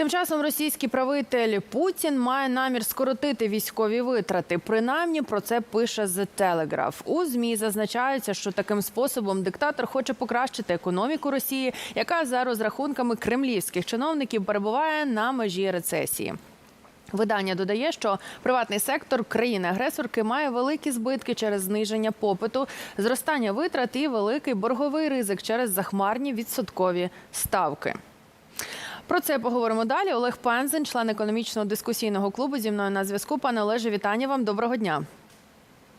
Тим часом російський правитель Путін має намір скоротити військові витрати. Принаймні про це пише The Telegraph. У змі зазначається, що таким способом диктатор хоче покращити економіку Росії, яка за розрахунками кремлівських чиновників перебуває на межі рецесії. Видання додає, що приватний сектор країни-агресорки має великі збитки через зниження попиту, зростання витрат і великий борговий ризик через захмарні відсоткові ставки. Про це поговоримо далі. Олег Пензен, член економічного дискусійного клубу, зі мною на зв'язку. Пане Олеже, вітання вам. Доброго дня.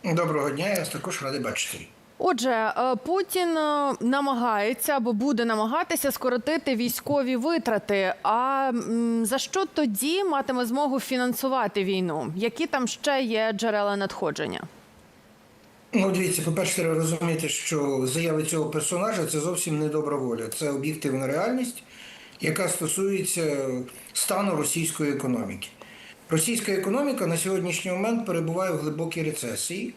Доброго дня, я вас також радий бачити. Отже, е, Путін е, намагається або буде намагатися скоротити військові витрати. А за що тоді матиме змогу фінансувати війну? Які там ще є джерела надходження? Ну, дивіться, по-перше, треба розуміти, що заяви цього персонажа це зовсім не добра воля. Це об'єктивна реальність, яка стосується стану російської економіки. Російська економіка на сьогоднішній момент перебуває в глибокій рецесії.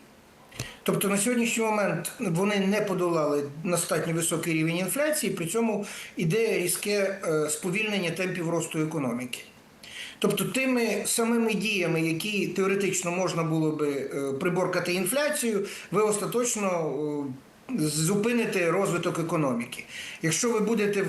Тобто на сьогоднішній момент вони не подолали достатньо високий рівень інфляції, при цьому іде різке е, сповільнення темпів росту економіки. Тобто тими самими діями, які теоретично можна було би е, приборкати інфляцію, ви остаточно зупините розвиток економіки. Якщо ви будете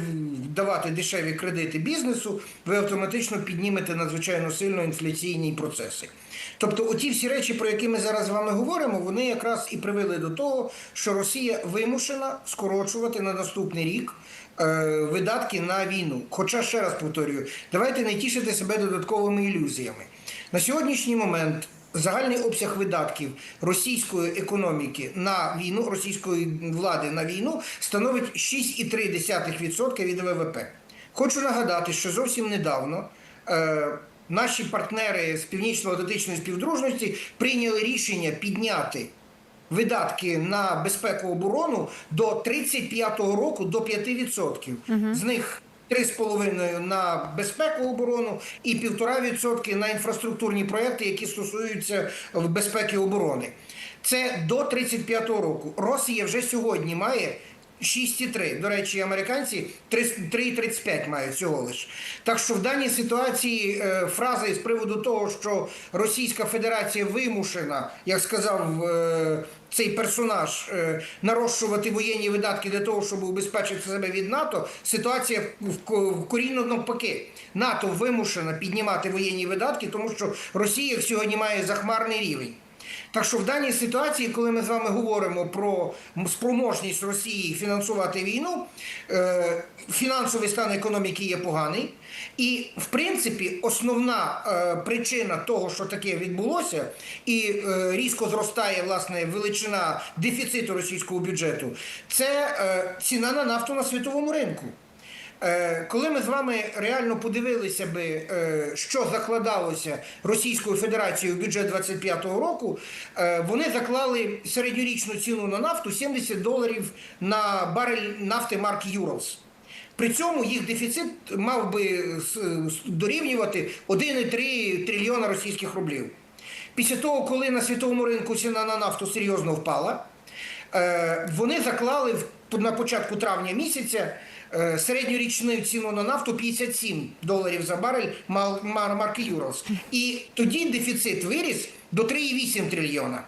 давати дешеві кредити бізнесу, ви автоматично піднімете надзвичайно сильно інфляційні процеси. Тобто, оті всі речі, про які ми зараз з вами говоримо, вони якраз і привели до того, що Росія вимушена скорочувати на наступний рік е, видатки на війну. Хоча ще раз повторюю, давайте не тішити себе додатковими ілюзіями. На сьогоднішній момент загальний обсяг видатків російської економіки на війну, російської влади на війну становить 6,3% від ВВП. Хочу нагадати, що зовсім недавно. Е, Наші партнери з північно-атлантичної співдружності прийняли рішення підняти видатки на безпеку оборону до 35-го року до 5%. З них 3,5% на безпеку оборону і 1,5% на інфраструктурні проекти, які стосуються безпеки оборони. Це до 35-го року. Росія вже сьогодні має 6,3. До речі, американці 3,35 мають всього лиш. Так що в даній ситуації е, фраза із приводу того, що Російська Федерація вимушена, як сказав е, цей персонаж, е, нарощувати воєнні видатки для того, щоб убезпечити себе від НАТО, ситуація в ко- в корінно навпаки. НАТО вимушена піднімати воєнні видатки, тому що Росія сьогодні має захмарний рівень. Так що в даній ситуації, коли ми з вами говоримо про спроможність Росії фінансувати війну, е, фінансовий стан економіки є поганий. І, в принципі, основна е, причина того, що таке відбулося, і е, різко зростає власне величина дефіциту російського бюджету, це ціна на нафту на світовому ринку. Е, Коли ми з вами реально подивилися би, е, що закладалося Російською Федерацією в бюджет 25-го року, е, вони заклали середньорічну ціну на нафту 70 доларів на барель нафти марки Юралс. При цьому їх дефіцит мав би дорівнювати 1,3 трильйона російських рублів. Після того, коли на світовому ринку ціна на нафту серйозно впала, вони заклали в- на початку травня місяця е, середньорічну ціну на нафту 57 доларів за барель марки Юрос. І тоді дефіцит виріс до 3,8 трильйона.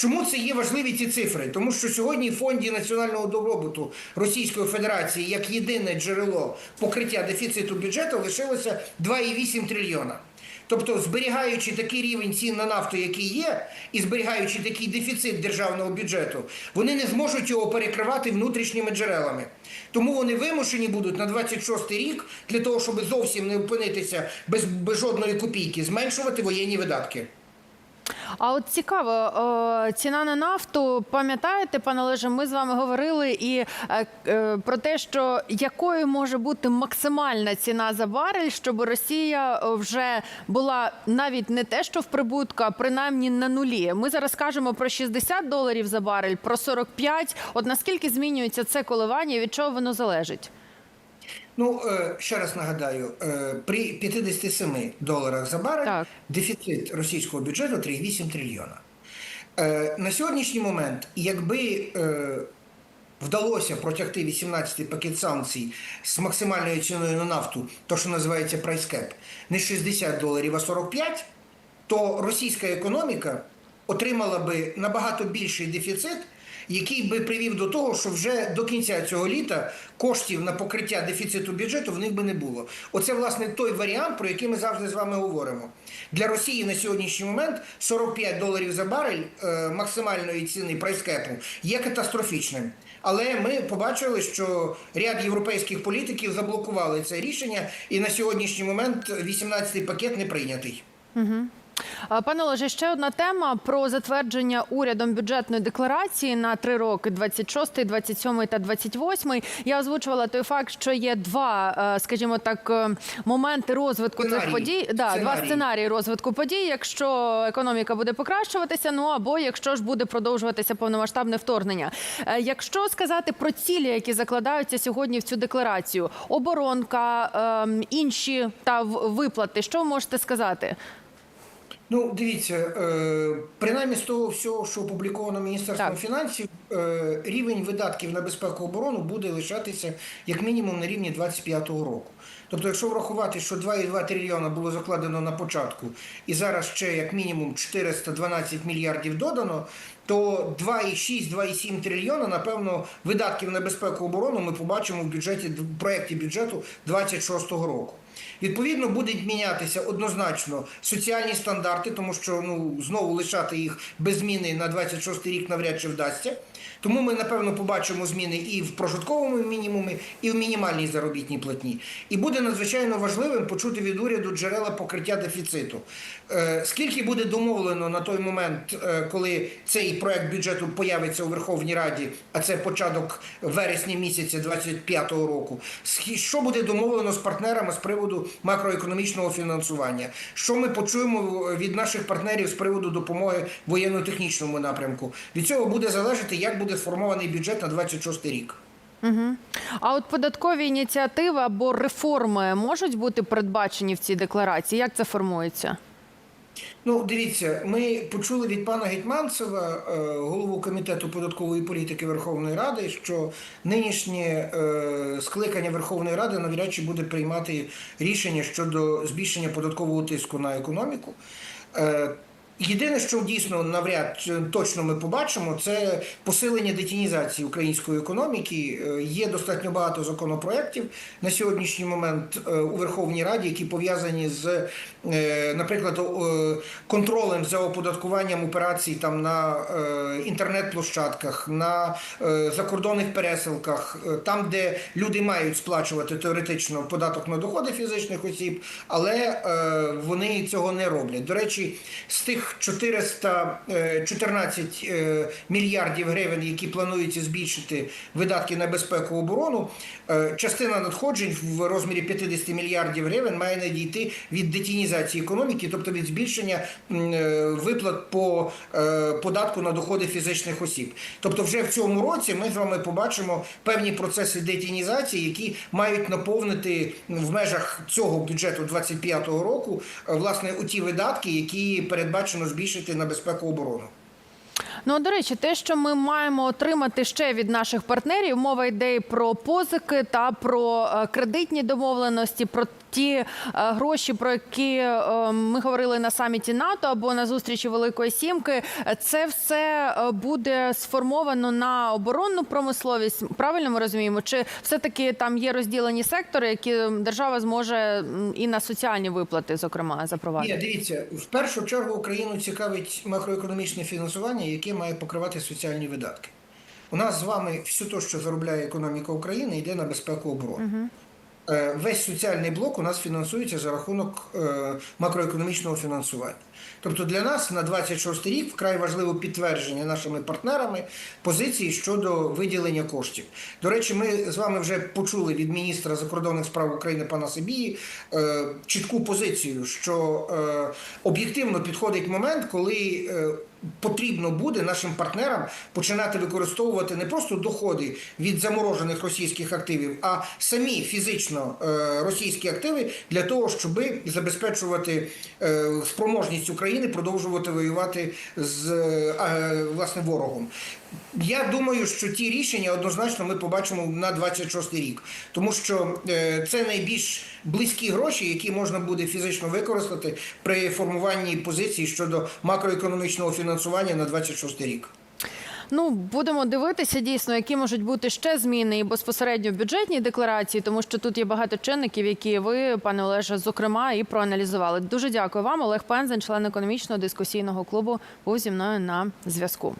Чому це є важливі ці цифри? Тому що сьогодні в фонді національного добробуту Російської Федерації як єдине джерело покриття дефіциту бюджету лишилося 2,8 трильйона. Тобто, зберігаючи такий рівень цін на нафту, який є, і зберігаючи такий дефіцит державного бюджету, вони не зможуть його перекривати внутрішніми джерелами. Тому вони вимушені будуть на 26 рік для того, щоб зовсім не опинитися без, без жодної копійки, зменшувати воєнні видатки. А от цікаво, е, ціна на нафту, пам'ятаєте, пане Олеже, ми з вами говорили і е, е, про те, що якою може бути максимальна ціна за барель, щоб Росія вже була навіть не те, що в прибутку, а принаймні на нулі. Ми зараз кажемо про 60 доларів за барель, про 45. От наскільки змінюється це коливання, від чого воно залежить? Ну, е, ще раз нагадаю, е, при 57 доларах за барель Так. дефіцит російського бюджету 3,8 трильйона. Е, На сьогоднішній момент, якби вдалося протягти 18-й пакет санкцій з максимальною ціною на нафту, то що називається прайскеп, не 60 доларів, а 45, то російська економіка отримала би набагато більший дефіцит, який би привів до того, що вже до кінця цього літа коштів на покриття дефіциту бюджету в них би не було. Оце власне той варіант, про який ми завжди з вами говоримо. Для Росії на сьогоднішній момент 45 доларів за барель е, максимальної ціни прайскепу є катастрофічним. Але ми побачили, що ряд європейських політиків заблокували це рішення, і на сьогоднішній момент 18-й пакет не прийнятий. А, Пане Олеже, ще одна тема про затвердження урядом бюджетної декларації на три роки: 26, 27 та 28. Я озвучувала той факт, що є два, е, скажімо так, е, моменти розвитку цих подій. Да, два Сценарії. сценарії розвитку подій. Якщо економіка буде покращуватися, ну або якщо ж буде продовжуватися повномасштабне вторгнення. Е, Якщо сказати про цілі, які закладаються сьогодні в цю декларацію, оборонка, ем, інші та виплати, що ви можете сказати? Ну, дивіться, е, принаймні з того всього, що опубліковано Міністерством Так. фінансів, е, рівень видатків на безпеку оборону буде лишатися як мінімум на рівні 25-го року. Тобто, якщо врахувати, що 2,2 трильйона було закладено на початку, і зараз ще як мінімум 412 мільярдів додано, то 2,6-2,7 трильйона, напевно, видатків на безпеку оборону ми побачимо в бюджеті в проєкті бюджету 26-го року. Відповідно, будуть мінятися однозначно соціальні стандарти, тому що ну знову лишати їх без зміни на 26 рік навряд чи вдасться. Тому ми напевно побачимо зміни і в прожитковому мінімумі, і в мінімальній заробітній платні. І буде надзвичайно важливим почути від уряду джерела покриття дефіциту. Е, скільки буде домовлено на той момент, е, коли цей проект бюджету появиться у Верховній Раді, а це початок вересня місяця 25-го року. Що буде домовлено з партнерами з приводу макроекономічного фінансування? Що ми почуємо від наших партнерів з приводу допомоги воєнно-технічному напрямку? Від цього буде залежати, як буде сформований бюджет на 26 рік. А от податкові ініціативи або реформи можуть бути передбачені в цій декларації? Як це формується? Ну, дивіться, ми почули від пана Гетьманцева, е, голову комітету податкової політики Верховної Ради, що нинішнє е, скликання Верховної Ради навряд чи буде приймати рішення щодо збільшення податкового тиску на економіку. Е, Єдине, що дійсно навряд точно ми побачимо, це посилення детінізації української економіки. Е, Є достатньо багато законопроєктів на сьогоднішній момент е, у Верховній Раді, які пов'язані з, е, наприклад, е, контролем за оподаткуванням операцій там на е, інтернет-площадках, на е, закордонних пересилках, е, там, де люди мають сплачувати теоретично податок на доходи фізичних осіб, але е, вони цього не роблять. До речі, з тих 414 е, мільярдів гривень, які планується збільшити видатки на безпеку оборону, е, частина надходжень в розмірі 50 мільярдів гривень має надійти від детінізації економіки, тобто від збільшення е, виплат по е, податку на доходи фізичних осіб. Тобто, вже в цьому році ми з вами побачимо певні процеси детінізації, які мають наповнити в межах цього бюджету 25-го року е, власне у ті видатки, які передбачено збільшити на безпеку оборону. Ну, до речі, те, що ми маємо отримати ще від наших партнерів, мова йде про позики та про е, кредитні домовленості, про ті е, гроші, про які е, ми говорили на саміті НАТО або на зустрічі Великої Сімки. Це все буде сформовано на оборонну промисловість. Правильно ми розуміємо? Чи все таки там є розділені сектори, які держава зможе і на соціальні виплати, зокрема, Ні, запровадити? дивіться, в першу чергу Україну цікавить макроекономічне фінансування, яке має покривати соціальні видатки. У нас з вами все те, що заробляє економіка України, йде на безпеку оборони. Е, Весь соціальний блок у нас фінансується за рахунок е, макроекономічного фінансування. Тобто для нас на 26 рік вкрай важливо підтвердження нашими партнерами позиції щодо виділення коштів. До речі, ми з вами вже почули від міністра закордонних справ України пана Сибії е, чітку позицію, що об'єктивно підходить момент, коли потрібно буде нашим партнерам починати використовувати не просто доходи від заморожених російських активів, а самі фізично е, російські активи для того, щоб забезпечувати е, спроможність України продовжувати воювати з е, власне ворогом. Я думаю, що ті рішення однозначно ми побачимо на 26 рік, тому що це найбільш близькі гроші, які можна буде фізично використати при формуванні позицій щодо макроекономічного фінансування на 26 рік. Ну будемо дивитися дійсно, які можуть бути ще зміни і безпосередньо в бюджетній декларації, тому що тут є багато чинників, які ви, пане Олеже, зокрема, і проаналізували. Дуже дякую вам. Олег Пензен, член економічного дискусійного клубу, був зі мною на зв'язку.